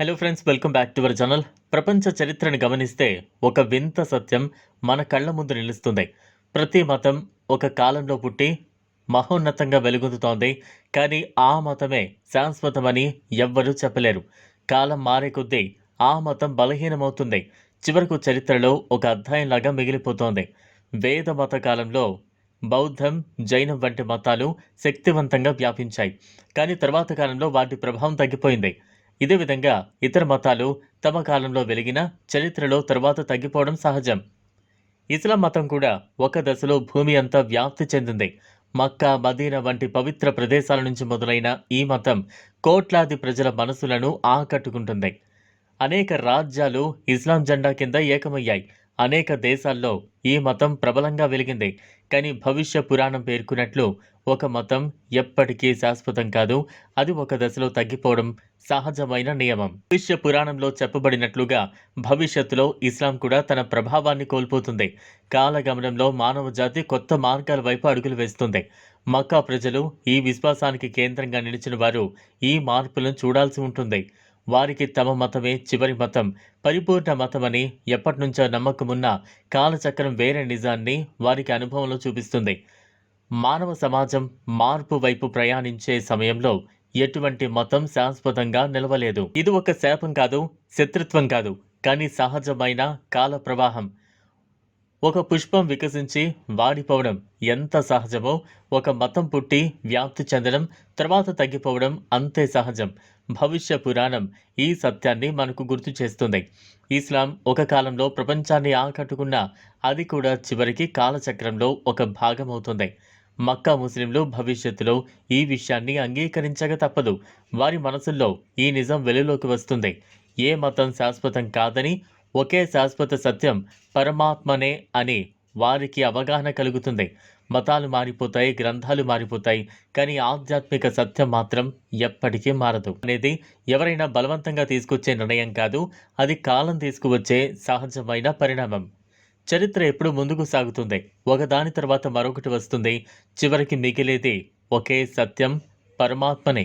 Hello friends welcome back to our channel ప్రపంచ చరిత్రను గమనిస్తే ఒక వింత సత్యం మన కళ్ళ ముందు నిలుస్తుంది. ప్రతి మతం ఒక కాలంలో పుట్టి మహోన్నతంగా వెలుగొందుతోంది. కానీ ఆ మతమే శాశ్వతమని ఎవ్వరూ చెప్పలేరు. కాలం మారే కొద్దీ ఆ మతం బలహీనమవుతుంది. చివరకు చరిత్రలో ఒక అధ్యాయంలాగా మిగిలిపోతోంది. వేద మత కాలంలో బౌద్ధం జైనం వంటి మతాలు శక్తివంతంగా వ్యాపించాయి. కానీ తర్వాత కాలంలో వాటి ప్రభావం తగ్గిపోయింది. ఇదే విధంగా ఇతర మతాలు తమ కాలంలో వెలిగిన చరిత్రలో తర్వాత తగ్గిపోవడం సహజం. ఇస్లాం మతం కూడా ఒక దశలో భూమి అంతా వ్యాప్తి చెందింది. మక్కా మదీనా వంటి పవిత్ర ప్రదేశాల నుంచి మొదలైన ఈ మతం కోట్లాది ప్రజల మనసులను ఆకట్టుకుంటుంది. అనేక రాజ్యాలు ఇస్లాం జెండా కింద ఏకమయ్యాయి. అనేక దేశాల్లో ఈ మతం ప్రబలంగా వెలిగింది. కానీ భవిష్య పురాణం పేర్కొన్నట్లు ఒక మతం ఎప్పటికీ శాశ్వతం కాదు. అది ఒక దశలో తగ్గిపోవడం సహజమైన నియమం. భవిష్య పురాణంలో చెప్పబడినట్లుగా భవిష్యత్తులో ఇస్లాం కూడా తన ప్రభావాన్ని కోల్పోతుంది. కాలగమనంలో మానవ జాతి కొత్త మార్గాల వైపు అడుగులు వేస్తుంది. మక్కా ప్రజలు ఈ విశ్వాసానికి కేంద్రంగా నిలిచిన వారు ఈ మార్పులను చూడాల్సి ఉంటుంది. వారికి తమ మతమే చివరి మతం పరిపూర్ణ మతమని ఎప్పటినుంచో నమ్మకమున్న కాలచక్రం వేరే నిజాన్ని వారికి అనుభవంలో చూపిస్తుంది. మానవ సమాజం మార్పు వైపు ప్రయాణించే సమయంలో ఎటువంటి మతం శాశ్వతంగా నిలవలేదు. ఇది ఒక శాపం కాదు శత్రుత్వం కాదు కానీ సహజమైన కాల ప్రవాహం ఒక పుష్పం వికసించి వాడిపోవడం ఎంత సహజమో ఒక మతం పుట్టి వ్యాప్తి చెందడం తర్వాత తగ్గిపోవడం అంతే సహజం. భవిష్య పురాణం ఈ సత్యాన్ని మనకు గుర్తు చేస్తుంది. ఇస్లాం ఒక కాలంలో ప్రపంచాన్ని ఆకట్టుకున్న అది కూడా చివరికి కాలచక్రంలో ఒక భాగం అవుతుంది మక్కా ముస్లింలు భవిష్యత్తులో ఈ విషయాన్ని అంగీకరించక తప్పదు. వారి మనసుల్లో ఈ నిజం వెలులోకి వస్తుంది. ఏ మతం శాశ్వతం కాదని ఒకే శాశ్వత సత్యం పరమాత్మనే అని వారికి అవగాహన కలుగుతుంది. మతాలు మారిపోతాయి గ్రంథాలు మారిపోతాయి కానీ ఆధ్యాత్మిక సత్యం మాత్రం ఎప్పటికీ మారదు. అనేది ఎవరైనా బలవంతంగా తీసుకొచ్చే నిర్ణయం కాదు అది కాలం తీసుకువచ్చే సహజమైన పరిణామం. చరిత్ర ఎప్పుడు ముందుకు సాగుతుంది. ఒకదాని తర్వాత మరొకటి వస్తుంది. చివరికి మిగిలేది ఒకే సత్యం పరమాత్మనే.